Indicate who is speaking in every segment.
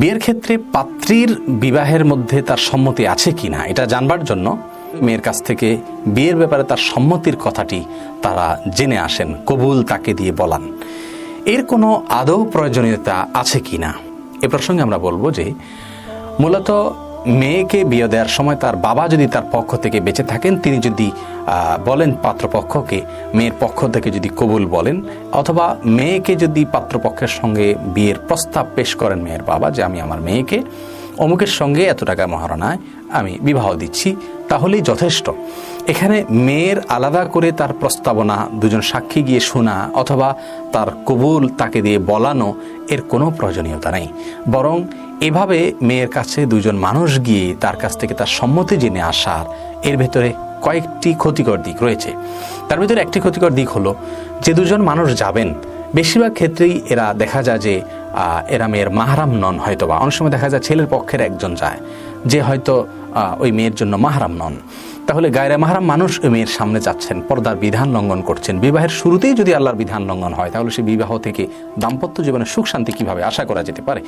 Speaker 1: বিয়ের ক্ষেত্রে পাত্রীর বিবাহের মধ্যে তার সম্মতি আছে কি না এটা জানবার জন্য মেয়ের কাছ থেকে বিয়ের ব্যাপারে তার সম্মতির কথাটি তারা জেনে আসেন, কবুল তাকে দিয়ে বলান। এর কোনো আদৌ প্রয়োজনীয়তা আছে কিনা? এ প্রসঙ্গে আমরা বলব যে, মূলত মেয়েকে বিয়ে দেওয়ার সময় তার বাবা যদি তার পক্ষ থেকে বেঁচে থাকেন, তিনি যদি বলেন পাত্রপক্ষকে, মেয়ের পক্ষ থেকে যদি কবুল বলেন, অথবা মেয়েকে যদি পাত্রপক্ষের সঙ্গে বিয়ের প্রস্তাব পেশ করেন মেয়ের বাবা যে আমি আমার মেয়েকে, অমুকের সঙ্গে এত টাকা মহারণায় আমি বিবাহ দিচ্ছি, তাহলেই যথেষ্ট। এখানে মেয়ের আলাদা করে তার প্রস্তাবনা, দুজন সাক্ষী গিয়ে শোনা, অথবা তার কবুল তাকে দিয়ে বলানো, এর কোনো প্রয়োজনীয়তা নেই। বরং এভাবে মেয়ের কাছে দুজন মানুষ গিয়ে তার কাছ থেকে তার সম্মতি জেনে আসার, এর ভেতরে কয়েকটি ক্ষতিকর দিক রয়েছে। তার ভিতরে একটি ক্ষতিকর দিক হলো যে দুজন মানুষ যাবেন, বেশিরভাগ ক্ষেত্রেই এরা দেখা যায় যে এরা মেয়ের মাহারাম নন হয়তো বা অনেক সময় দেখা যায় ছেলের পক্ষের একজন যায়, যে হয়তো ওই মেয়ের জন্য মাহারাম নন। তাহলে গায়রে মাহারাম মানুষ মেয়ের সামনে যাচ্ছেন, পর্দার বিধান লঙ্ঘন করছেন। বিবাহের শুরুতেই যদি আল্লাহর বিধান লঙ্ঘন হয়, তাহলে সেই বিবাহ থেকে দাম্পত্য জীবনে সুখ শান্তি কীভাবে আশা করা যেতে পারে?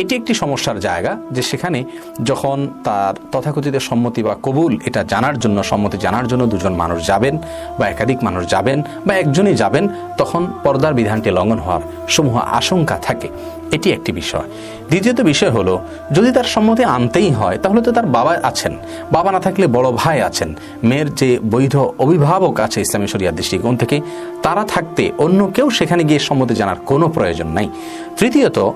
Speaker 1: এটি একটি সমস্যার জায়গা যে সেখানে যখন তার তথাকথিত সম্মতি বা কবুল এটা জানার জন্য, সম্মতি জানার জন্য দুজন মানুষ যাবেন বা একাধিক মানুষ যাবেন বা একজনই যাবেন, তখন পর্দার বিধানটি লঙ্ঘন হওয়ার সমূহ আশঙ্কা থাকে। এটি একটি বিষয়। দ্বিতীয়ত বিষয় হলো, যদি তার সম্মতি আনতেই হয়, তাহলে তো তার বাবা আছেন। বাবা না থাকলে বড় ভাই আছেন। মেয়ের যে বৈধ অভিভাবক আছে ইসলামী শরিয়ার দৃষ্টিকোণ থেকে, তারা থাকতে অন্য কেউ সেখানে গিয়ে সম্মতি জানার কোনো প্রয়োজন নাই। তৃতীয়ত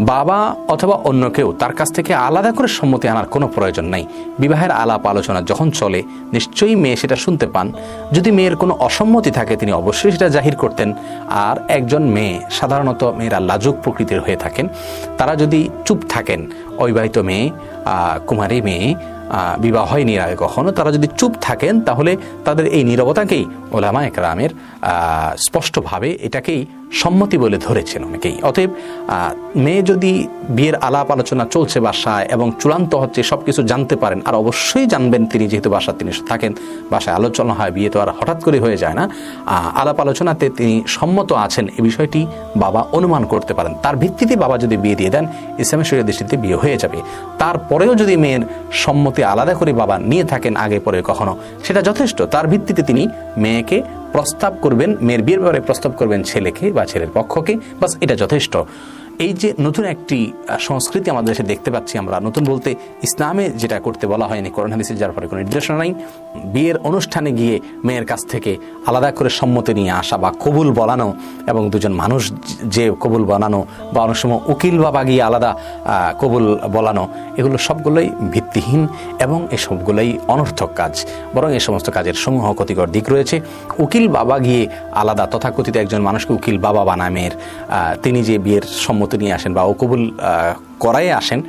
Speaker 1: বাবা অথবা অন্য কেউ তার কাছ থেকে আলাদা করে সম্মতি আনার কোনো প্রয়োজন নাই। বিবাহের আলাপ আলোচনা যখন চলে, নিশ্চয়ই মেয়ে সেটা শুনতে পান। যদি মেয়ের কোনো অসম্মতি থাকে, তিনি অবশ্যই সেটা জাহির করতেন। আর একজন মেয়ে, সাধারণত মেয়েরা লাজুক প্রকৃতির হয়ে থাকেন। তারা যদি চুপ থাকেন, অবিবাহিত মেয়ে কুমারী মেয়ে বিবাহ হয়নি এর আগে কখনো। তারা যদি চুপ থাকেন, তাহলে তাদের এই নীরবতাকেই ওলামা একরামের স্পষ্টভাবে এটাকেই সম্মতি বলে ধরেছেন অনেকেই। অতএব মেয়ে যদি বিয়ের আলাপ আলোচনা চলছে বাসায় এবং চূড়ান্ত হচ্ছে সব কিছু জানতে পারেন, আর অবশ্যই জানবেন তিনি যেহেতু বাসায় তিনি থাকেন, বাসায় আলোচনা হয়, বিয়ে তো আর হঠাৎ করে হয়ে যায় না আলাপ আলোচনাতে তিনি সম্মত আছেন এই বিষয়টি বাবা অনুমান করতে পারেন। তার ভিত্তিতে বাবা যদি বিয়ে দিয়ে দেন ইসলামের দৃষ্টিতে বিয়ে হয়ে যাবে। তারপরেও যদি মেয়ের সম্মতি আলাদা করে বাবা নিয়ে থাকেন আগে পরে কখনো। সেটা যথেষ্ট। তার ভিত্তিতে তিনি মেয়েকে প্রস্তাব করবেন, মেয়ের বিয়ের ব্যাপারে প্রস্তাব করবেন ছেলেকে বা ছেলের পক্ষকে। বাস এটা যথেষ্ট। এই যে নতুন একটি সংস্কৃতি আমাদের দেশে দেখতে পাচ্ছি আমরা, নতুন বলতে ইসলামে যেটা করতে বলা হয়নি করোনা হাদিসে, যার ফলে কোনো নির্দেশনা নাই, বিয়ের অনুষ্ঠানে গিয়ে মেয়ের কাছ থেকে আলাদা করে সম্মতি নিয়ে আসা বা কবুল বলানো এবং দুজন মানুষ যে কবুল বানানো বা অনেক সময় উকিল বাবা গিয়ে আলাদা কবুল বলানো, এগুলো সবগুলোই ভিত্তিহীন এবং এই সবগুলোই অনর্থক কাজ। বরং এ সমস্ত কাজের সমূহ ক্ষতিকর দিক রয়েছে। উকিল বাবা গিয়ে আলাদা, তথাকথিত একজন মানুষকে উকিল বাবা বানায় মেয়ের তিনি যে বিয়ের সম্মতি নিয়ে আসেন বা কবুল করায় আসেন,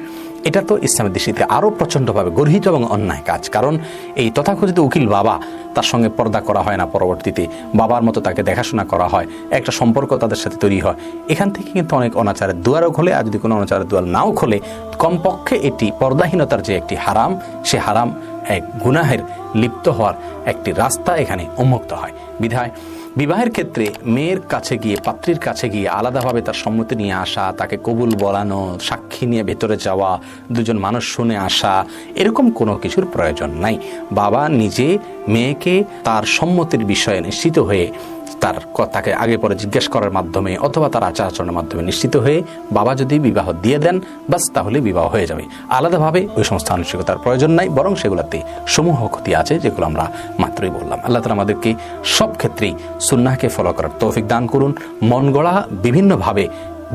Speaker 1: এটা তো ইসলামের দৃষ্টিতে আরও প্রচণ্ডভাবে গর্হিত এবং অন্যায় কাজ। কারণ এই তথাকথিত উকিল বাবা, তার সঙ্গে পর্দা করা হয় না পরবর্তীতে। বাবার মতো তাকে দেখাশোনা করা হয়, একটা সম্পর্ক তাদের সাথে তৈরি হয়। এখান থেকে কিন্তু অনেক অনাচারের দুয়ারও খোলে, আর যদি কোনো অনাচারের দুয়ার নাও খোলে, কমপক্ষে এটি পর্দাহীনতার যে একটি হারাম, সে হারাম এক গুনাহের লিপ্ত হওয়ার একটি রাস্তা এখানে উন্মুক্ত হয়। বিধায় বিবাহের ক্ষেত্রে মেয়ের কাছে গিয়ে, পাত্রীর কাছে গিয়ে আলাদাভাবে তার সম্মতি নিয়ে আসা, তাকে কবুল বলানো, সাক্ষী নিয়ে ভেতরে যাওয়া, দুজন মানুষ শুনে আসা, এরকম কোনো কিছুর প্রয়োজন নাই। বাবা নিজে মেয়েকে তার সম্মতির বিষয়ে নিশ্চিত হয়ে তার তাকে আগে পরে জিজ্ঞেস করার মাধ্যমে অথবা তার আচার আচরণের মাধ্যমে নিশ্চিত হয়ে বাবা যদি বিবাহ দিয়ে দেন বাস তাহলে বিবাহ হয়ে যাবে। আলাদাভাবে ওই সমস্ত আনুষ্ঠানিকতার প্রয়োজন নাই, বরং সেগুলোতে সমূহ ক্ষতি আছে যেগুলো আমরা মাত্রই বললাম। আল্লাহ তালা আমাদেরকে সব ক্ষেত্রেই সুন্নাহকে ফলো করার তৌফিক দান করুন। মন গড়া, বিভিন্নভাবে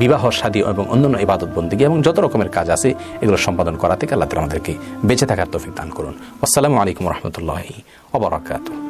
Speaker 1: বিবাহ, শাদী এবং অন্যান্য ইবাদত বন্দিগি এবং যত রকমের কাজ আছে এগুলো সম্পাদন করা থেকে আল্লাহ আমাদেরকে বেঁচে থাকার তৌফিক দান করুন। আসসালামু আলাইকুম রহমতুল্লাহি অবরাকাতু